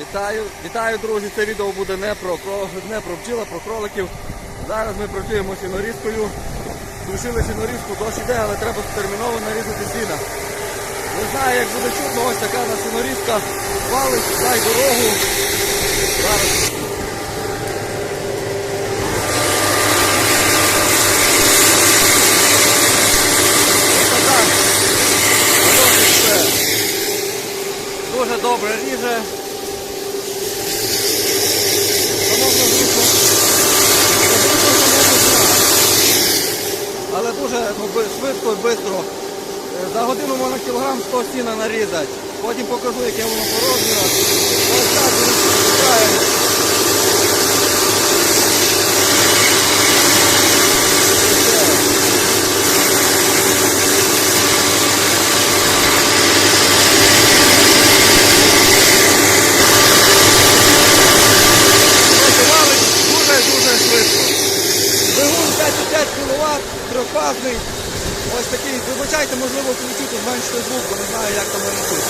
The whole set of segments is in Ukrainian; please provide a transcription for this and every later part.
Вітаю, вітаю, друзі! Це відео буде не про, не про бджіла, про кроликів. Зараз ми працюємо сінорізкою. Душили сінорізку, дощ іде, але треба терміново нарізати сіна. Не знаю, як буде чутно, ось така на сінорізка. Валить, дай дорогу. Зараз. Ось така. Виносить все. Дуже добре ріже. Шановно зручно. Але дуже ну, би- швидко і швидко. Е, Можна кілограм 100 сіна нарізати. Потім покажу, яке воно по розмірах. Ось так. Дуже-дуже швидко. Двигун 5,5 кВт, трьохфазний. Ось такий, вибачайте, можливо, включити, зменшити звук, бо не знаю, як там воно тут.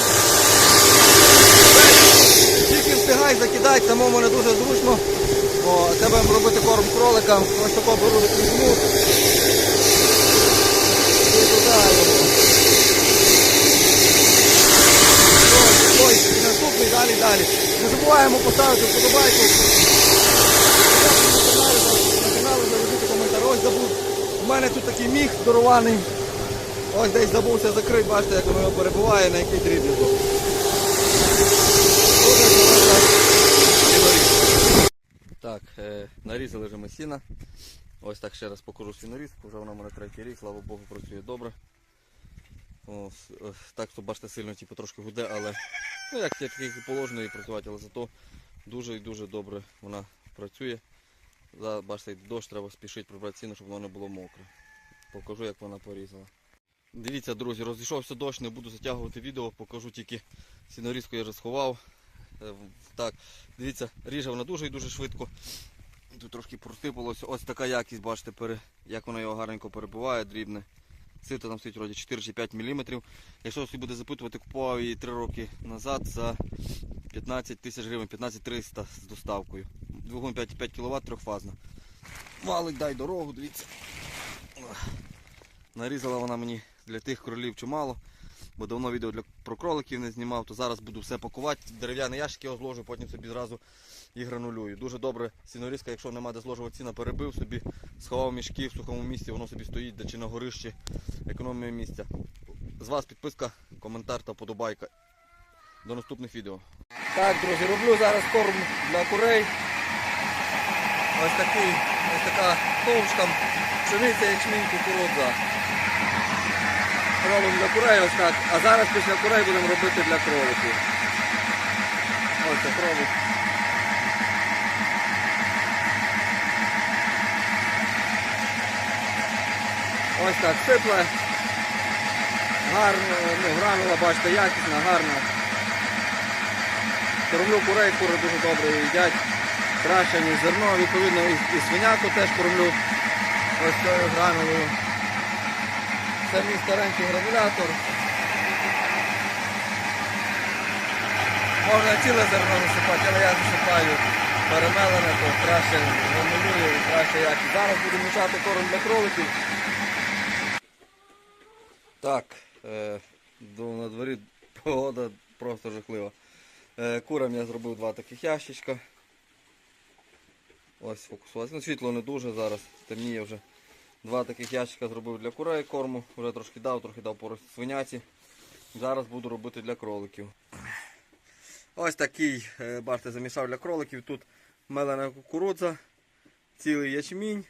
Тільки встигай закидати, самому мене дуже зручно. О, це будемо робити корм кроликам. Ось тако беру візьму. І туди його. Ось, ось, і наступний, далі, далі. Не забуваємо поставити вподобайку. На каналі залишити коментар. Ось забув. У мене тут такий міг здорований. Ось десь забувся закрити, бачите, як воно перебуває, на який дріб'язок. Так, е, нарізали вже ми сіна. Ось так ще раз покажу сінорізку, вже вона в мене третій рік, слава Богу, працює добре. О, с- е, так, то бачите, сильно типу, трошки гуде, але ну, як, і положено їй працювати, але зато дуже і дуже добре вона працює. За, бачите, дощ, треба спішити прибрати сіно, щоб воно не було мокре. Покажу, як вона порізала. Дивіться, друзі, розійшовся дощ, не буду затягувати відео, покажу тільки сінорізку я вже сховав. Е, Так, дивіться, ріже вона дуже і дуже швидко. Тут трошки просипалося. Ось така якість, бачите, як вона його гарненько перебуває, дрібне. Сито там стоїть вроді 4 чи 5 мм. Якщо хтось буде запитувати, купував її 3 роки назад за 15 тисяч гривень, 15 300 з доставкою. Двигун 5,5 кВт трьохфазна. Валить, дай дорогу, дивіться. Нарізала вона мені для тих кролів чимало, бо давно відео для, про кроликів не знімав, то зараз буду все пакувати. Дерев'яні ящики його зложу, потім собі зразу і гранулюю. Дуже добре сінорізка, якщо нема де зложувати ціна, перебив собі, сховав мішки в сухому місці, воно собі стоїть, де чи на горищі, економія місця. З вас підписка, коментар та подобайка. До наступних відео. Так, друзі, роблю зараз корм для курей. Ось такий, ось така ковш там, пшениця, ячмінь, кукурудза. Робимо для курей ось так. А зараз після курей будемо робити для кроликів. Ось так робить. Ось так сипле. Гарно, ну, гранула, бачите, якісна, гарна. Кормлю курей, кури дуже добре їдять. Краще, ніж зерно, відповідно і, і свиняку теж кормлю ось цією гранулою. Це мій старенький гранулятор. Можна ціле зерно засипати, але я засипаю перемелене, то краще гранулюю краще якість. Зараз буду мішати корм для кроликів. Так, е, на дворі погода просто жахлива. Е, курам я зробив два таких ящичка. Ось фокусувалося. Ну, світло не дуже зараз, темніє вже. Два таких ящика зробив для курей корму, вже трошки дав, трохи дав по свиняці. Зараз буду робити для кроликів. Ось такий, е, бачите, замішав для кроликів. Тут мелена кукурудза, цілий ячмінь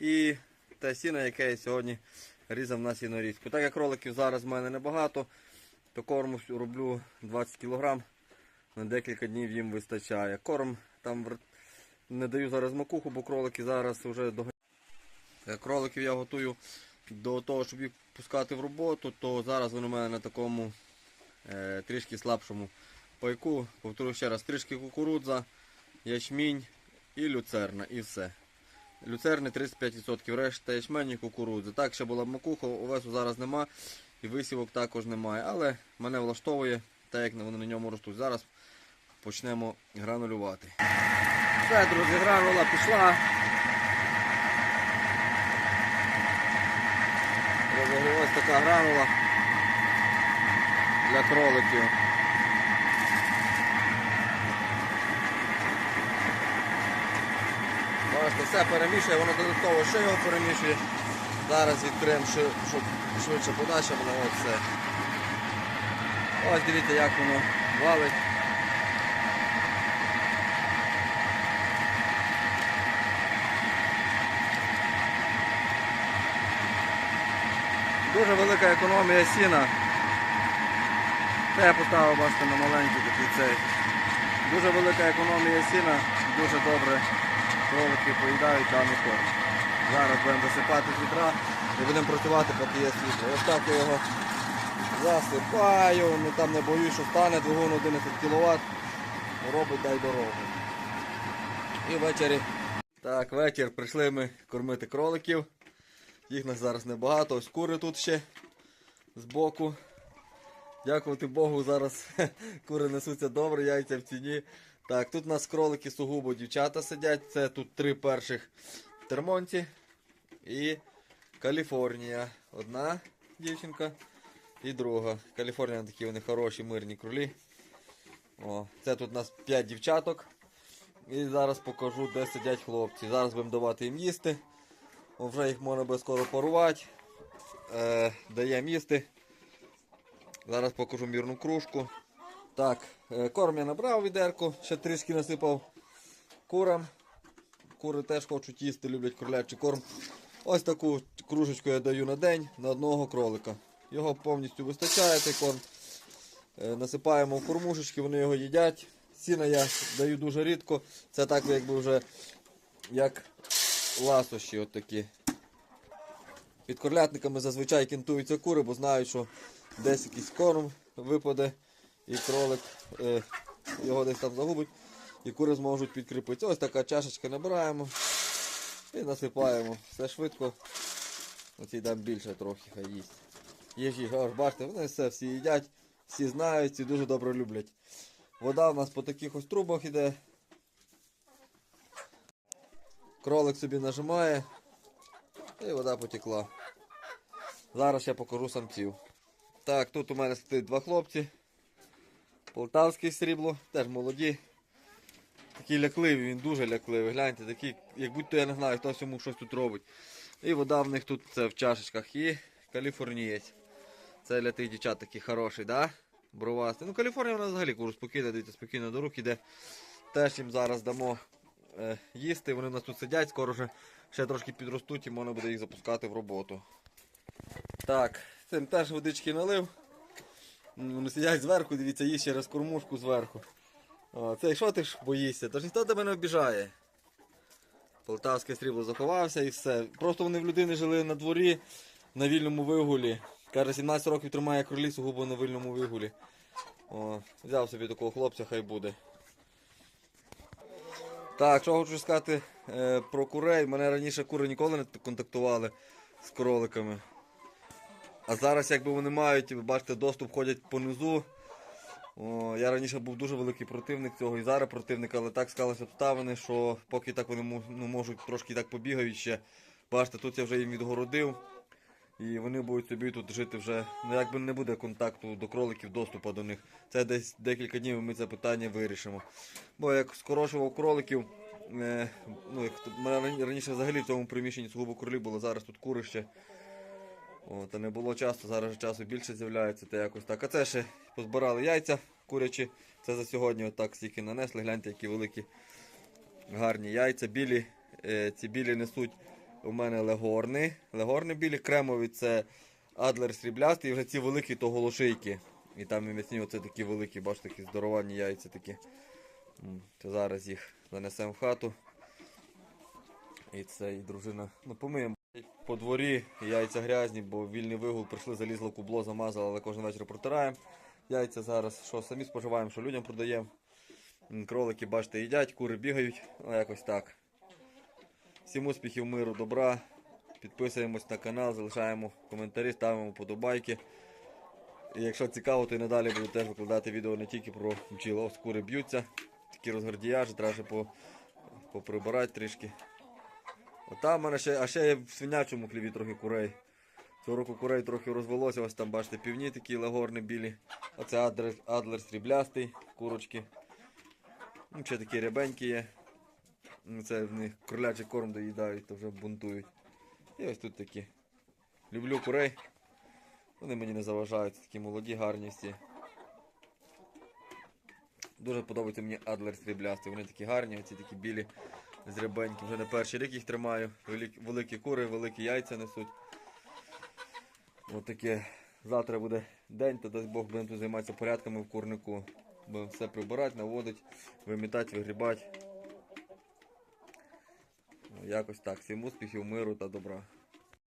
і те сіно, яке я сьогодні різав на сінорізку. Так як кроликів зараз в мене небагато, то корму роблю 20 кг. На декілька днів їм вистачає. Корм там не даю зараз макуху, бо кролики зараз вже до кроликів я готую до того, щоб їх пускати в роботу, то зараз вони у мене на такому е, трішки слабшому пайку. Повторю ще раз, трішки кукурудза, ячмінь і люцерна, і все. Люцерни 35%, решта ячмень і кукурудзи. Так, ще була макуха, овесу зараз нема і висівок також немає. Але мене влаштовує, так як вони на ньому ростуть. Зараз почнемо гранулювати. Друзі, гранула пішла. Ось така гранула для кроликів. Бачите, все перемішує, воно додатково ще його перемішує. Зараз відкриємо, щоб швидше подача була. Ось. Ось дивіться, як воно валить. Дуже велика економія сіна. Це я поставив, бачите, на маленький такий цей. Дуже велика економія сіна, дуже добре кролики поїдають даний корм. Зараз будемо засипати з вітра і будемо працювати, поки є світло. Ось так я його засипаю, ну там не боюсь, що стане двигун 11 кВт, робить дай дорогу. І ввечері. Так, вечір прийшли ми кормити кроликів. Їх нас зараз небагато, ось кури тут ще збоку. Дякувати Богу, зараз кури несуться добре, яйця в ціні. Так, тут у нас кролики сугубо дівчата сидять. Це тут три перших в термонці і Каліфорнія. Одна дівчинка і друга. Каліфорнія такі вони хороші, мирні кролі. О, це тут у нас 5 дівчаток. І зараз покажу, де сидять хлопці. Зараз будемо давати їм їсти. Вже їх можна буде скоро парувати. Е, даємо їсти. Зараз покажу мірну кружку. Так, е, корм я набрав відерку, ще трішки насипав курам. Кури теж хочуть їсти, люблять кролячий корм. Ось таку кружечку я даю на день на одного кролика. Його повністю вистачає цей корм. Е, Насипаємо в кормушечки, вони його їдять. Сіна я даю дуже рідко. Це так якби вже як ласощі от такі. Під корлятниками зазвичай кінтуються кури, бо знають, що десь якийсь корм випаде і кролик е, його десь там загубить, і кури зможуть підкріпитися. Ось така чашечка набираємо і насипаємо. Все швидко. Оці дам більше трохи, хай їсть. Їжі, аж бачите, вони все всі їдять, всі знають, всі дуже добре люблять. Вода у нас по таких ось трубах іде. Кролик собі нажимає і вода потекла. Зараз я покажу самців. Так, тут у мене стоїть два хлопці. Полтавське срібло, теж молоді. Такі лякливі, він дуже лякливий. Гляньте, такі, як будь-то я не знаю, хтось йому щось тут робить. І вода в них тут це в чашечках. І каліфорнієць. Це для тих дівчат такий хороший, да? Бровастий. Ну, Каліфорнія вона взагалі куру спокійно, дивіться, спокійно до рук іде. Теж їм зараз дамо е, їсти. Вони у нас тут сидять, скоро вже ще трошки підростуть і можна буде їх запускати в роботу. Так, цим теж водички налив. Вони сидять зверху, дивіться, їсть через кормушку зверху. О, це що ти ж боїшся? Тож ніхто тебе не обіжає. Полтавське срібло заховався і все. Просто вони в людини жили на дворі на вільному вигулі. Каже, 17 років тримає кролі сугубо на вільному вигулі. О, взяв собі такого хлопця, хай буде. Так, що хочу сказати е, про курей. Мене раніше кури ніколи не контактували з кроликами. А зараз, якби вони мають, ви бачите, доступ ходять понизу. О, я раніше був дуже великий противник цього і зараз противник, але так склалися обставини, що поки так вони ну, можуть трошки так побігають ще. Бачите, тут я вже їм відгородив. І вони будуть собі тут жити вже. Ну якби не буде контакту до кроликів, доступу до них. Це десь декілька днів ми це питання вирішимо. Бо як скорочував кроликів, е, ну, як, раніше взагалі в цьому приміщенні сугубо кролі було, зараз тут кури ще. О, та не було часу, зараз часу більше з'являється, та якось так. А це ще позбирали яйця курячі. Це за сьогодні отак стільки нанесли. Гляньте, які великі гарні яйця. Білі. Е, ці білі несуть у мене легорни. Легорни білі, кремові це адлер сріблястий, і вже ці великі то голошийки. І там і м'ясні оце такі великі, бачите, такі здоровані яйця такі. То зараз їх занесемо в хату. І це, і дружина. Ну, помиємо. По дворі яйця грязні, бо вільний вигул прийшли, залізло кубло, замазали, але кожен вечір протираємо. Яйця зараз, що самі споживаємо, що людям продаємо. Кролики, бачите, їдять, кури бігають, ну якось так. Всім успіхів, миру, добра. Підписуємось на канал, залишаємо коментарі, ставимо подобайки. І якщо цікаво, то і надалі буду теж викладати відео не тільки про бджіл, ось кури б'ються, такі розгардіяжі, треба по, поприбирати трішки. Отам в мене ще, а ще є в свинячому хліві трохи курей. Цього року курей трохи розвелося, ось там бачите півні такі лагорні білі. Оце адлер, адлер сріблястий, курочки. Ну, ще такі рябенькі є. Ну, Це в них кролячий корм доїдають, то вже бунтують. І ось тут такі. Люблю курей. Вони мені не заважають, такі молоді, гарні всі. Дуже подобається мені адлер сріблястий. Вони такі гарні, оці такі білі з рябенькі. Вже не перший рік їх тримаю. Великі кури, великі яйця несуть. Ось таке. Завтра буде день, то дасть Бог будемо тут займатися порядками в курнику. Будемо все прибирати, наводити, вимітати, вигрібати. Якось так. Всім успіхів, миру та добра.